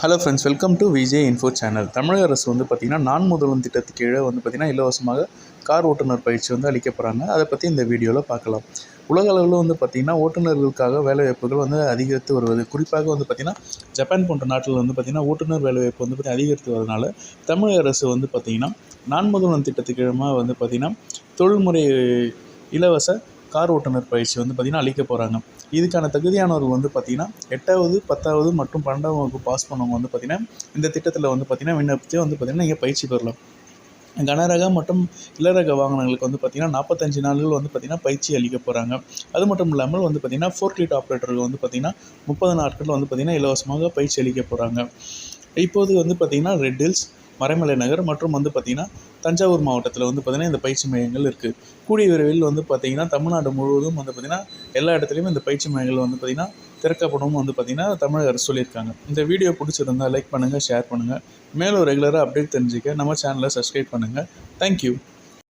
Hello friends welcome to VJ info channel தமிழக அரசு வந்து பார்த்திங்கன்னா நான் முதல்வன் திட்டத்துக்கு கீழே வந்து பார்த்திங்கன்னா இலவசமாக கார் ஓட்டுநர் பயிற்சி வந்து அளிக்க போகிறாங்க அதை பற்றி இந்த வீடியோவில் பார்க்கலாம். உலக அளவில் வந்து பார்த்திங்கன்னா ஓட்டுநர்களுக்காக வேலைவாய்ப்புகள் வந்து அதிகரித்து வருவது. குறிப்பாக வந்து பார்த்திங்கன்னா ஜப்பான் போன்ற நாட்டில் வந்து பார்த்திங்கன்னா ஓட்டுநர் வேலைவாய்ப்பு வந்து பார்த்திங்கன்னா அதிகரித்து வரதுனால தமிழக அரசு வந்து பார்த்திங்கன்னா நான் முதல்வன் திட்டத்துக்கு கீழமாக வந்து பார்த்திங்கன்னா தொழில்முறை இலவச கார் ஓட்டுநர் பயிற்சி வந்து பார்த்திங்கன்னா அளிக்க போகிறாங்க இதுக்கான தகுதியானவர்கள் வந்து பார்த்திங்கன்னா எட்டாவது பத்தாவது மற்றும் பன்னெண்டாம் வகுப்பு பாஸ் பண்ணவங்க வந்து பார்த்திங்கன்னா இந்த திட்டத்தில் வந்து பார்த்திங்கன்னா விண்ணப்பித்து வந்து பார்த்திங்கன்னா நீங்கள் பயிற்சி பெறலாம் கனரக மற்றும் இளரக வாகனங்களுக்கு வந்து பார்த்திங்கன்னா நாற்பத்தஞ்சு நாள்கள் வந்து பார்த்திங்கன்னா பயிற்சி அளிக்க போகிறாங்க அது மட்டும் இல்லாமல் வந்து பார்த்திங்கன்னா ஃபோர்க் லீட் ஆப்ரேட்டருக்கு வந்து பார்த்திங்கன்னா முப்பது நாட்கள் வந்து பார்த்திங்கன்னா இலவசமாக பயிற்சி அளிக்க போகிறாங்க இப்போது வந்து பார்த்திங்கன்னா ரெட் ஹில்ஸ் மறைமலை நகர் மற்றும் வந்து பார்த்திங்கன்னா தஞ்சாவூர் மாவட்டத்தில் வந்து பார்த்திங்கன்னா இந்த பயிற்சி மையங்கள் இருக்குது கூடிய விரைவில் வந்து பார்த்திங்கன்னா தமிழ்நாடு முழுவதும் வந்து பார்த்திங்கன்னா எல்லா இடத்துலையும் இந்த பயிற்சி மையங்கள் வந்து பார்த்திங்கன்னா திறக்கப்படும் வந்து பார்த்திங்கன்னா தமிழக அரசு சொல்லியிருக்காங்க. இந்த வீடியோ பிடிச்சிருந்தா லைக் பண்ணுங்கள் ஷேர் பண்ணுங்கள் மேலும் ரெகுலராக அப்டேட் தெரிஞ்சுக்க நம்ம சேனலை சப்ஸ்கிரைப் பண்ணுங்கள் தேங்க்யூ